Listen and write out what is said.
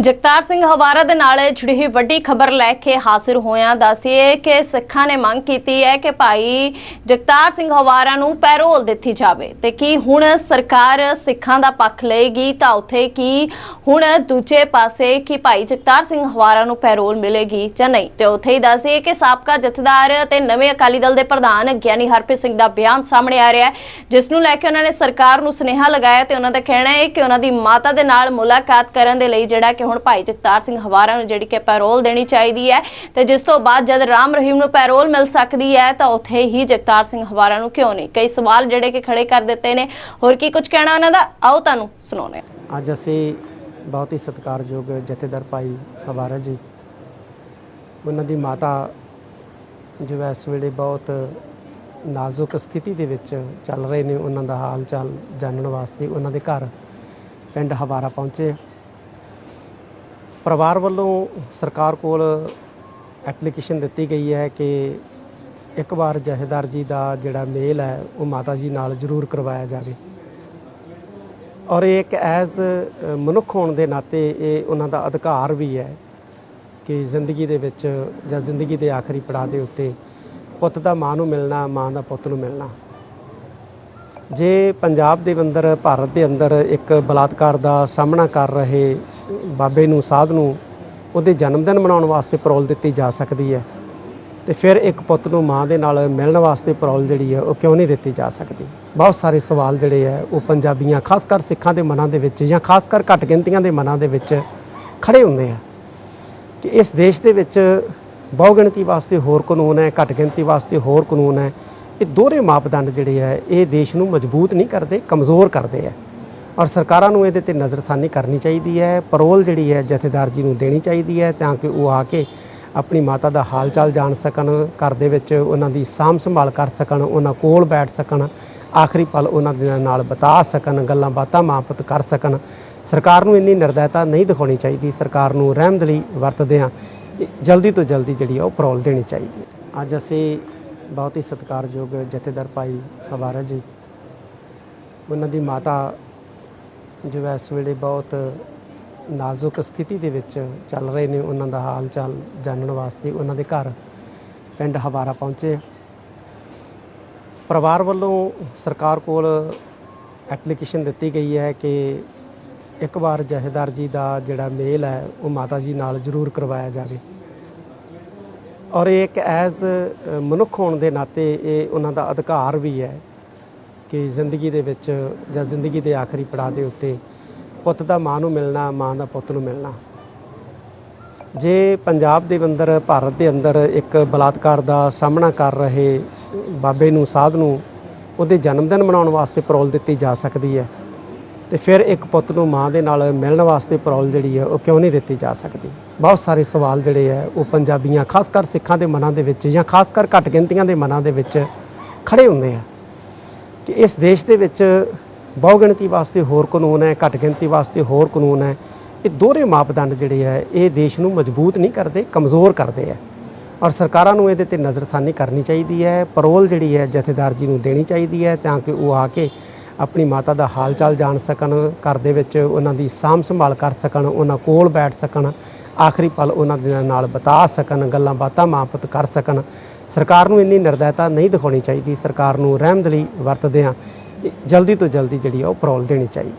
ਜਗਤਾਰ ਸਿੰਘ ਹਵਾਰਾ ਦੇ ਨਾਲ ਜੁੜੀ ਹੋਈ ਵੱਡੀ ਖਬਰ ਲੈ ਕੇ ਹਾਜ਼ਰ ਹੋਇਆ ਦੱਸਦੀਏ ਕਿ ਸਿੱਖਾਂ ਨੇ ਮੰਗ ਕੀਤੀ ਹੈ ਕਿ ਭਾਈ ਜਗਤਾਰ ਸਿੰਘ ਹਵਾਰਾ ਨੂੰ ਪੈਰੋਲ ਦਿੱਤੀ ਜਾਵੇ। ਤੇ ਕੀ ਹੁਣ ਸਰਕਾਰ ਸਿੱਖਾਂ ਦਾ ਪੱਖ ਲਏਗੀ ਤਾਂ ਉੱਥੇ ਕੀ ਹੁਣ ਦੂਜੇ ਪਾਸੇ ਕਿ ਭਾਈ ਜਗਤਾਰ ਸਿੰਘ ਹਵਾਰਾ ਨੂੰ ਪੈਰੋਲ ਮਿਲੇਗੀ ਜਾਂ ਨਹੀਂ? ਤੇ ਉੱਥੇ ਹੀ ਦੱਸਦੀਏ ਕਿ ਸਾਬਕਾ ਜਥੇਦਾਰ ਤੇ ਨਵੇਂ ਅਕਾਲੀ ਦਲ ਦੇ ਪ੍ਰਧਾਨ ਗਿਆਨੀ ਹਰਪ੍ਰੀਤ ਸਿੰਘ ਦਾ ਬਿਆਨ ਸਾਹਮਣੇ ਆ ਰਿਹਾ ਹੈ, ਜਿਸ ਨੂੰ ਲੈ ਕੇ ਉਹਨਾਂ ਨੇ ਸਰਕਾਰ ਨੂੰ ਸੁਨੇਹਾ ਲਗਾਇਆ ਤੇ ਉਹਨਾਂ ਦਾ ਕਹਿਣਾ ਹੈ ਕਿ ਉਹਨਾਂ ਦੀ ਮਾਤਾ ਦੇ ਨਾਲ ਮੁਲਾਕਾਤ ਕਰਨ ਦੇ ਲਈ ਜਿਹੜਾ ਕਿ ਹੁਣ ਭਾਈ ਜਗਤਾਰ ਸਿੰਘ ਹਵਾਰਾ ਨੂੰ ਜਿਹੜੀ ਕਿ ਪੈਰੋਲ ਦੇਣੀ ਚਾਹੀਦੀ ਹੈ ਤੇ ਜਿਸ ਤੋਂ ਬਾਅਦ ਜਦ ਰਾਮ ਰਹੀਮ ਨੂੰ ਪੈਰੋਲ ਮਿਲ ਸਕਦੀ ਹੈ ਤਾਂ ਉੱਥੇ ਹੀ ਜਗਤਾਰ ਸਿੰਘ ਹਵਾਰਾ ਨੂੰ ਕਿਉਂ ਨਹੀਂ? ਕਈ ਸਵਾਲ ਜਿਹੜੇ ਕਿ ਖੜੇ ਕਰ ਦਿੱਤੇ ਨੇ। ਹੋਰ ਕੀ ਕੁਝ ਕਹਿਣਾ ਉਹਨਾਂ ਦਾ? ਆਓ ਤੁਹਾਨੂੰ ਸੁਣਾਉਂਦੇ ਅੱਜ ਅਸੀਂ ਬਹੁਤ ਹੀ ਸਤਿਕਾਰਯੋਗ ਜਥੇਦਾਰ ਭਾਈ ਹਵਾਰਾ ਜੀ, ਉਹਨਾਂ ਦੀ ਮਾਤਾ ਜੋ ਇਸ ਵੇਲੇ ਬਹੁਤ ਨਾਜ਼ੁਕ ਸਥਿਤੀ ਦੇ ਵਿੱਚ ਚੱਲ ਰਹੇ ਨੇ, ਉਹਨਾਂ ਦਾ ਹਾਲ ਚਾਲ ਜਾਣਨ ਵਾਸਤੇ ਉਹਨਾਂ ਦੇ ਘਰ ਪਿੰਡ ਹਵਾਰਾ ਪਹੁੰਚੇ। ਪਰਿਵਾਰ ਵੱਲੋਂ ਸਰਕਾਰ ਕੋਲ ਐਪਲੀਕੇਸ਼ਨ ਦਿੱਤੀ ਗਈ ਹੈ ਕਿ ਇੱਕ ਵਾਰ ਜਥੇਦਾਰ ਜੀ ਦਾ ਜਿਹੜਾ ਮੇਲ ਹੈ, ਉਹ ਮਾਤਾ ਜੀ ਨਾਲ ਜ਼ਰੂਰ ਕਰਵਾਇਆ ਜਾਵੇ। ਔਰ ਇਹ ਇੱਕ ਐਜ਼ ਮਨੁੱਖ ਹੋਣ ਦੇ ਨਾਤੇ ਇਹ ਉਹਨਾਂ ਦਾ ਅਧਿਕਾਰ ਵੀ ਹੈ ਕਿ ਜ਼ਿੰਦਗੀ ਦੇ ਵਿੱਚ ਜਾਂ ਜ਼ਿੰਦਗੀ ਦੇ ਆਖਰੀ ਪੜਾਅ ਦੇ ਉੱਤੇ ਪੁੱਤ ਦਾ ਮਾਂ ਨੂੰ ਮਿਲਣਾ, ਮਾਂ ਦਾ ਪੁੱਤ ਨੂੰ ਮਿਲਣਾ। ਜੇ ਪੰਜਾਬ ਦੇ ਅੰਦਰ, ਭਾਰਤ ਦੇ ਅੰਦਰ ਇੱਕ ਬਲਾਤਕਾਰ ਦਾ ਸਾਹਮਣਾ ਕਰ ਰਹੇ ਬਾਬੇ ਨੂੰ, ਸਾਧ ਨੂੰ ਉਹਦੇ ਜਨਮ ਦਿਨ ਮਨਾਉਣ ਵਾਸਤੇ ਪਰੋਲ ਦਿੱਤੀ ਜਾ ਸਕਦੀ ਹੈ ਤੇ ਫਿਰ ਇੱਕ ਪੁੱਤ ਨੂੰ ਮਾਂ ਦੇ ਨਾਲ ਮਿਲਣ ਵਾਸਤੇ ਪਰੋਲ ਜਿਹੜੀ ਹੈ ਉਹ ਕਿਉਂ ਨਹੀਂ ਦਿੱਤੀ ਜਾ ਸਕਦੀ? ਬਹੁਤ ਸਾਰੇ ਸਵਾਲ ਜਿਹੜੇ ਹੈ ਉਹ ਪੰਜਾਬੀਆਂ, ਖਾਸ ਕਰ ਸਿੱਖਾਂ ਦੇ ਮਨਾਂ ਦੇ ਵਿੱਚ ਜਾਂ ਖਾਸ ਕਰ ਘੱਟ ਗਿਣਤੀਆਂ ਦੇ ਮਨਾਂ ਦੇ ਵਿੱਚ ਖੜੇ ਹੁੰਦੇ ਆ ਕਿ ਇਸ ਦੇਸ਼ ਦੇ ਵਿੱਚ ਬਹੁ ਗਿਣਤੀ ਵਾਸਤੇ ਹੋਰ ਕਾਨੂੰਨ ਹੈ, ਘੱਟ ਗਿਣਤੀ ਵਾਸਤੇ ਹੋਰ ਕਾਨੂੰਨ ਹੈ, ਇਹ ਦੋਹਰੇ ਮਾਪਦੰਡ ਜਿਹੜੇ ਹੈ ਇਹ ਦੇਸ਼ ਨੂੰ ਮਜ਼ਬੂਤ ਨਹੀਂ ਕਰਦੇ, ਕਮਜ਼ੋਰ ਕਰਦੇ ਆ ਔਰ ਸਰਕਾਰਾਂ ਨੂੰ ਇਹਦੇ ਤੇ ਨਜ਼ਰਸਾਨੀ ਕਰਨੀ ਚਾਹੀਦੀ ਹੈ ਪਰੋਲ ਜਿਹੜੀ ਹੈ ਜਥੇਦਾਰ ਜੀ ਨੂੰ ਦੇਣੀ ਚਾਹੀਦੀ ਹੈ ਤਾਂ ਕਿ ਉਹ ਆ ਕੇ ਆਪਣੀ ਮਾਤਾ ਦਾ ਹਾਲ ਚਾਲ ਜਾਣ ਸਕਣ, ਘਰ ਦੇ ਵਿੱਚ ਉਹਨਾਂ ਦੀ ਸਾਂਭ ਸੰਭਾਲ ਕਰ ਸਕਣ, ਉਹਨਾਂ ਕੋਲ ਬੈਠ ਸਕਣ, ਆਖਰੀ ਪਲ ਉਹਨਾਂ ਦੇ ਨਾਲ ਬਿਤਾ ਸਕਣ, ਗੱਲਾਂ ਬਾਤਾਂ ਮਾਪਤ ਕਰ ਸਕਣ ਸਰਕਾਰ ਨੂੰ ਇੰਨੀ ਨਿਰਦੈਤਾ ਨਹੀਂ ਦਿਖਾਉਣੀ ਚਾਹੀਦੀ, ਸਰਕਾਰ ਨੂੰ ਰਹਿਮਦਲੀ ਵਰਤਦੇ ਆ ਜਲਦੀ ਤੋਂ ਜਲਦੀ ਜਿਹੜੀ ਆ ਉਹ ਪਰੋਲ ਦੇਣੀ ਚਾਹੀਦੀ ਹੈ। ਅੱਜ ਅਸੀਂ ਬਹੁਤ ਹੀ ਸਤਿਕਾਰਯੋਗ ਜਥੇਦਾਰ ਭਾਈ ਹਵਾਰਾ ਜੀ, ਉਹਨਾਂ ਦੀ ਮਾਤਾ ਜੋ ਇਸ ਵੇਲੇ ਬਹੁਤ ਨਾਜ਼ੁਕ ਸਥਿਤੀ ਦੇ ਵਿੱਚ ਚੱਲ ਰਹੇ ਨੇ, ਉਹਨਾਂ ਦਾ ਹਾਲ ਚਾਲ ਜਾਣਨ ਵਾਸਤੇ ਉਹਨਾਂ ਦੇ ਘਰ ਪਿੰਡ ਹਵਾਰਾ ਪਹੁੰਚੇ ਪਰਿਵਾਰ ਵੱਲੋਂ ਸਰਕਾਰ ਕੋਲ ਐਪਲੀਕੇਸ਼ਨ ਦਿੱਤੀ ਗਈ ਹੈ ਕਿ ਇੱਕ ਵਾਰ ਜਥੇਦਾਰ ਜੀ ਦਾ ਜਿਹੜਾ ਮੇਲ ਹੈ, ਉਹ ਮਾਤਾ ਜੀ ਨਾਲ ਜ਼ਰੂਰ ਕਰਵਾਇਆ ਜਾਵੇ। ਔਰ ਇਹ ਇੱਕ ਐਜ਼ ਮਨੁੱਖ ਹੋਣ ਦੇ ਨਾਤੇ ਇਹ ਉਹਨਾਂ ਦਾ ਅਧਿਕਾਰ ਵੀ ਹੈ। ਕਿ ਜ਼ਿੰਦਗੀ ਦੇ ਵਿੱਚ ਜਾਂ ਜ਼ਿੰਦਗੀ ਦੇ ਆਖਰੀ ਪੜਾਅ ਦੇ ਉੱਤੇ ਪੁੱਤ ਦਾ ਮਾਂ ਨੂੰ ਮਿਲਣਾ, ਮਾਂ ਦਾ ਪੁੱਤ ਨੂੰ ਮਿਲਣਾ। ਜੇ ਪੰਜਾਬ ਦੇ ਅੰਦਰ, ਭਾਰਤ ਦੇ ਅੰਦਰ ਇੱਕ ਬਲਾਤਕਾਰ ਦਾ ਸਾਹਮਣਾ ਕਰ ਰਹੇ ਬਾਬੇ ਨੂੰ, ਸਾਧ ਨੂੰ, ਉਹਦੇ ਜਨਮ ਦਿਨ ਮਨਾਉਣ ਵਾਸਤੇ ਪਰੋਲ ਦਿੱਤੀ ਜਾ ਸਕਦੀ ਹੈ, ਤੇ ਫਿਰ ਇੱਕ ਪੁੱਤ ਨੂੰ ਮਾਂ ਦੇ ਨਾਲ ਮਿਲਣ ਵਾਸਤੇ ਪਰੋਲ ਜਿਹੜੀ ਹੈ, ਉਹ ਕਿਉਂ ਨਹੀਂ ਦਿੱਤੀ ਜਾ ਸਕਦੀ? ਬਹੁਤ ਸਾਰੇ ਸਵਾਲ ਜਿਹੜੇ ਹੈ, ਉਹ ਪੰਜਾਬੀਆਂ, ਖਾਸ ਕਰ ਸਿੱਖਾਂ ਦੇ ਮਨਾਂ ਦੇ ਵਿੱਚ ਜਾਂ ਖਾਸ ਕਰ ਘੱਟ ਗਿਣਤੀਆਂ ਦੇ ਮਨਾਂ ਦੇ ਵਿੱਚ ਖੜੇ ਹੁੰਦੇ ਆ। ਕਿ ਇਸ ਦੇਸ਼ ਦੇ ਵਿੱਚ ਬਹੁਗਿਣਤੀ ਵਾਸਤੇ ਹੋਰ ਕਾਨੂੰਨ ਹੈ ਘੱਟ ਗਿਣਤੀ ਵਾਸਤੇ ਹੋਰ ਕਾਨੂੰਨ ਹੈ, ਇਹ ਦੋਹਰੇ ਮਾਪਦੰਡ ਜਿਹੜੇ ਹੈ, ਇਹ ਦੇਸ਼ ਨੂੰ ਮਜ਼ਬੂਤ ਨਹੀਂ ਕਰਦੇ, ਕਮਜ਼ੋਰ ਕਰਦੇ ਆ ਔਰ ਸਰਕਾਰਾਂ ਨੂੰ ਇਹਦੇ ਤੇ ਨਜ਼ਰਸਾਨੀ ਕਰਨੀ ਚਾਹੀਦੀ ਹੈ ਪਰੋਲ ਜਿਹੜੀ ਹੈ, ਜਥੇਦਾਰ ਜੀ ਨੂੰ ਦੇਣੀ ਚਾਹੀਦੀ ਹੈ, ਤਾਂ ਕਿ ਉਹ ਆ ਕੇ ਆਪਣੀ ਮਾਤਾ ਦਾ ਹਾਲ ਚਾਲ ਜਾਣ ਸਕਣ, ਘਰ ਦੇ ਵਿੱਚ ਉਹਨਾਂ ਦੀ ਸਾਂਭ ਸੰਭਾਲ ਕਰ ਸਕਣ, ਉਹਨਾਂ ਕੋਲ ਬੈਠ ਸਕਣ, ਆਖਰੀ ਪਲ ਉਹਨਾਂ ਦੇ ਨਾਲ ਬਿਤਾ ਸਕਣ ਗੱਲਾਂ ਬਾਤਾਂ ਮਾਪਤ ਕਰ ਸਕਣ। ਸਰਕਾਰ ਨੂੰ ਇੰਨੀ ਨਿਰਦੈਤਾ ਨਹੀਂ ਦਿਖਾਉਣੀ ਚਾਹੀਦੀ। ਸਰਕਾਰ ਨੂੰ ਰਹਿਮਦਲੀ ਵਰਤਦੇ ਆ ਜਲਦੀ ਤੋਂ ਜਲਦੀ ਜਿਹੜੀ ਆ ਉਹ ਪਰੋਲ ਦੇਣੀ ਚਾਹੀਦੀ।